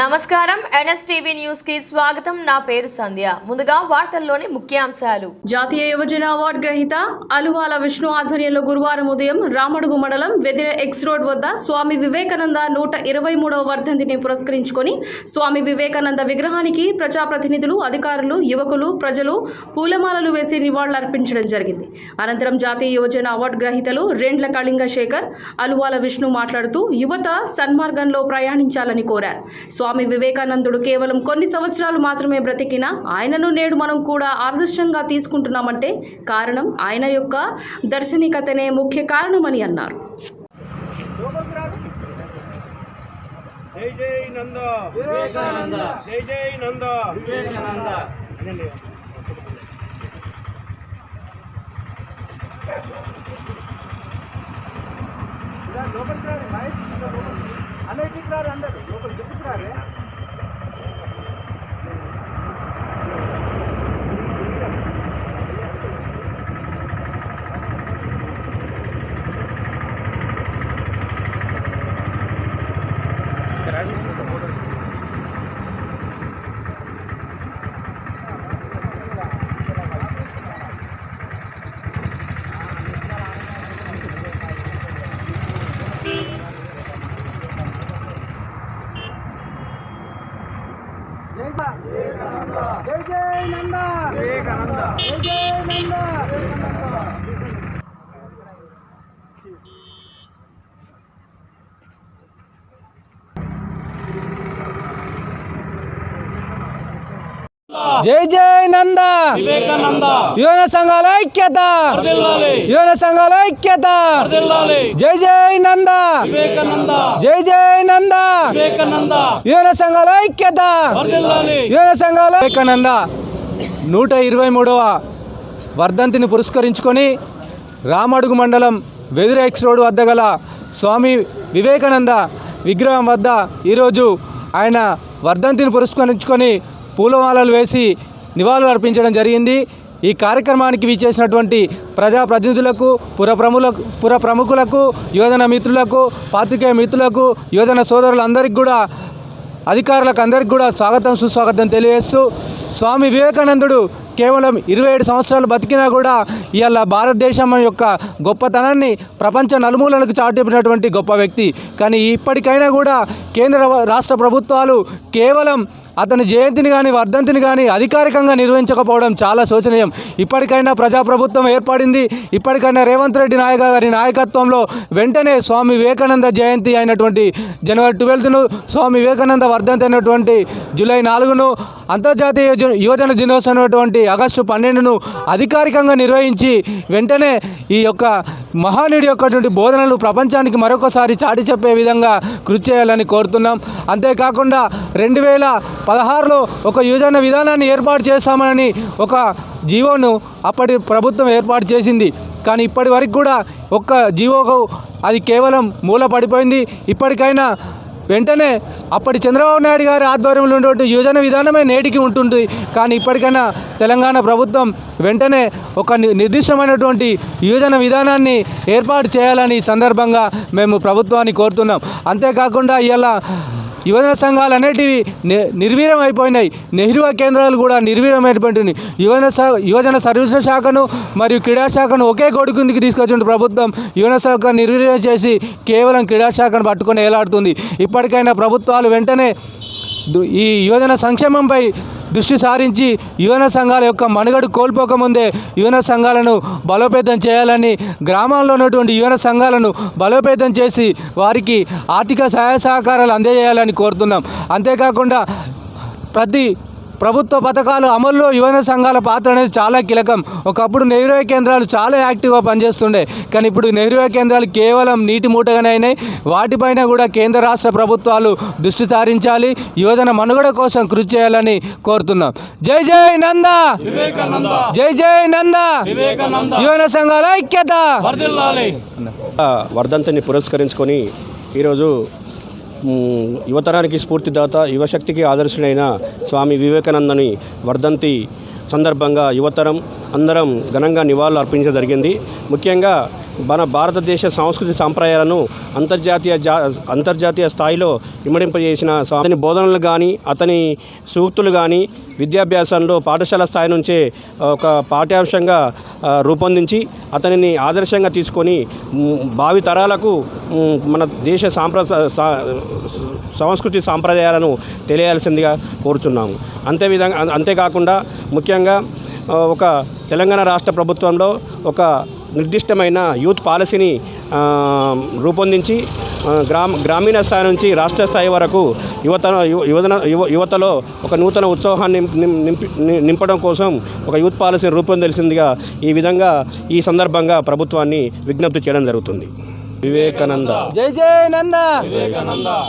నమస్కారం. ఎన్ఎస్టీవీ న్యూస్కి స్వాగతం. నా పేరు సంధ్య. ముందుగా వార్తల్లోని ముఖ్యాంశాలు. జాతీయ యువజన అవార్డు గ్రహీత అలువాల విష్ణు ఆధ్వర్యంలో గురువారం ఉదయం రామడుగు మండలం వెదిర ఎక్స్ రోడ్ వద్ద స్వామి వివేకానంద నూట ఇరవై మూడవ వర్ధంతిని పురస్కరించుకొని స్వామి వివేకానంద విగ్రహానికి ప్రజాప్రతినిధులు అధికారులు యువకులు ప్రజలు పూలమాలలు వేసి నివాళులర్పించడం జరిగింది. అనంతరం జాతీయ యువజన అవార్డు గ్రహీతలు రెండ్ల కళింగ శేఖర్ అలువాల విష్ణు మాట్లాడుతూ యువత సన్మార్గంలో ప్రయాణించాలని కోరారు. స్వామి వివేకానందుడు కేవలం కొన్ని సంవత్సరాలు మాత్రమే బ్రతికిన ఆయనను నేడు మనం కూడా ఆదర్శంగా తీసుకుంటున్నామంటే కారణం ఆయన యొక్క దర్శనికతనే ముఖ్య కారణమని అన్నారు. జై జై నంద. వివేకానంద. జై జై నంద. వివేకానంద. లోపలికి అన్నిటికి రారు అందరు లోపలికి చెప్పుకు రారే జై జై నంద. జై జై నంద. జై జై నంద. వివేకానంద. యువన సంఘాల ఐక్యత. యువన సంఘాల ఐక్యత. జై జై నంద. వివేకానంద. జై జై నంద. వివేకానంద. యువన సంఘాల ఐక్యత. యువన సంఘాల వివేకానంద నూట ఇరవై మూడవ వర్ధంతిని పురస్కరించుకొని రామడుగు మండలం వెదురు ఎక్స్ రోడ్ వద్ద గల స్వామి వివేకానంద విగ్రహం వద్ద ఈరోజు ఆయన వర్ధంతిని పురస్కరించుకొని పూలమాలలు వేసి నివాళులు అర్పించడం జరిగింది. ఈ కార్యక్రమానికి విచ్చేసినటువంటి ప్రజాప్రతినిధులకు పుర ప్రములకు పుర ప్రముఖులకు యువజన మిత్రులకు పాత్రికేయ మిత్రులకు యువజన సోదరులందరికీ కూడా అధికారులకు అందరికీ కూడా స్వాగతం సుస్వాగతం తెలియజేస్తూ స్వామి వివేకానందుడు కేవలం ఇరవై ఏడు సంవత్సరాలు బతికినా కూడా ఇవాళ భారతదేశం యొక్క గొప్పతనాన్ని ప్రపంచ నలుమూలలకు చాటిపినటువంటి గొప్ప వ్యక్తి. కానీ ఇప్పటికైనా కూడా కేంద్ర రాష్ట్ర ప్రభుత్వాలు కేవలం అతని జయంతిని కానీ వర్ధంతిని కానీ అధికారికంగా నిర్వహించకపోవడం చాలా శోచనీయం. ఇప్పటికైనా ప్రజాప్రభుత్వం ఏర్పడింది. ఇప్పటికైనా రేవంత్ రెడ్డి నాయక గారి నాయకత్వంలో వెంటనే స్వామి వివేకానంద జయంతి అయినటువంటి జనవరి ట్వెల్త్ను స్వామి వివేకానంద వర్ధంతి అయినటువంటి జూలై నాలుగును అంతర్జాతీయ యువజన దినోత్సవం ఆగస్టు పన్నెండును అధికారికంగా నిర్వహించి వెంటనే ఈ యొక్క మహానీయుడి యొక్కటువంటి బోధనలు ప్రపంచానికి మరొకసారి చాటి చెప్పే విధంగా కృషి చేయాలని కోరుతున్నాం. అంతేకాకుండా రెండు వేల పదహారులో ఒక యువజన విధానాన్ని ఏర్పాటు చేస్తామని ఒక జీవోను అప్పటి ప్రభుత్వం ఏర్పాటు చేసింది. కానీ ఇప్పటి వరకు కూడా ఒక్క జీవోకు అది కేవలం మూల పడిపోయింది ఇప్పటికైనా వెంటనే అప్పటి చంద్రబాబు నాయుడు గారి ఆధ్వర్యంలో ఉన్నటువంటి యోజన విధానమే నేటికి ఉంటుంది కానీ ఇప్పటికైనా తెలంగాణ ప్రభుత్వం వెంటనే ఒక నిర్దిష్టమైనటువంటి యోజన విధానాన్ని ఏర్పాటు చేయాలని ఈ సందర్భంగా మేము ప్రభుత్వాన్ని కోరుతున్నాం. అంతేకాకుండా ఇలా యువజన సంఘాలు అనేటివి నిర్వీర్యం అయిపోయినాయి. నెహ్రూ కేంద్రాలు కూడా నిర్వీర్యమైనటువంటివి యువజన యువజన సర్వీసుల శాఖను మరియు క్రీడా శాఖను ఒకే గొడుగు కిందికి తీసుకొచ్చిన ప్రభుత్వం యువన శాఖ నిర్వీర్యం చేసి కేవలం క్రీడా శాఖను పట్టుకొని ఏలాడుతుంది. ఇప్పటికైనా ప్రభుత్వాలు వెంటనే ఈ యువజన సంక్షేమంపై దృష్టి సారించి యువన సంఘాల యొక్క మనుగడ కోల్పోకముందే యువన సంఘాలను బలోపేతం చేయాలని గ్రామాల్లో ఉన్నటువంటి యువన సంఘాలను బలోపేతం చేసి వారికి ఆర్థిక సహాయ సహకారాలు అందజేయాలని కోరుతున్నాం. అంతేకాకుండా ప్రతి ప్రభుత్వ పథకాలు అమల్లో యువన సంఘాల పాత్ర అనేది చాలా కీలకం. ఒకప్పుడు నెహ్రూ కేంద్రాలు చాలా యాక్టివ్గా పనిచేస్తుండే. కానీ ఇప్పుడు నెహ్రూ కేంద్రాలు కేవలం నీటి మూటగానే అయినాయి. వాటిపైన కూడా కేంద్ర రాష్ట్ర ప్రభుత్వాలు దృష్టి సారించాలి. యువజన మనుగడ కోసం కృషి చేయాలని కోరుతున్నాం. జై జై నంద! వివేకానంద! జై జై నంద! వివేకానంద! యువన సంఘాల ఐక్యత! వర్ధిల్లాలి! వర్ధంతిని పురస్కరించుకొని ఈరోజు యువతరానికి స్ఫూర్తిదాత యువశక్తికి ఆదర్శుడైన స్వామి వివేకానందని వర్ధంతి సందర్భంగా యువతరం అందరం ఘనంగా నివాళులు అర్పించడం జరిగింది. ముఖ్యంగా మన భారతదేశ సంస్కృతి సాంప్రదాయాలను అంతర్జాతీయ జా అంతర్జాతీయ స్థాయిలో ఇమ్మడింపజేసిన అతని బోధనలు కానీ అతని సూక్తులు కానీ విద్యాభ్యాసంలో పాఠశాల స్థాయి నుంచే ఒక పాఠ్యాంశంగా రూపొందించి అతనిని ఆదర్శంగా తీసుకొని భావి తరాలకు మన దేశ సాంప్ర సా- సంస్కృతి సాంప్రదాయాలను తెలియాల్సిందిగా కోరుచున్నాము. అంతే విధంగా అంతేకాకుండా ముఖ్యంగా ఒక తెలంగాణ రాష్ట్ర ప్రభుత్వంలో ఒక నిర్దిష్టమైన యూత్ పాలసీని రూపొందించి గ్రామ గ్రామీణ స్థాయి నుంచి రాష్ట్ర స్థాయి వరకు యువత యువ- యువతన యువ యువతలో ఒక నూతన ఉత్సాహాన్ని నింపి నింపడం కోసం ఒక యూత్ పాలసీని రూపొందించిందిగా ఈ విధంగా ఈ సందర్భంగా ప్రభుత్వాన్ని విజ్ఞప్తి చేయడం జరుగుతుంది. వివేకానంద. జై జై నంద.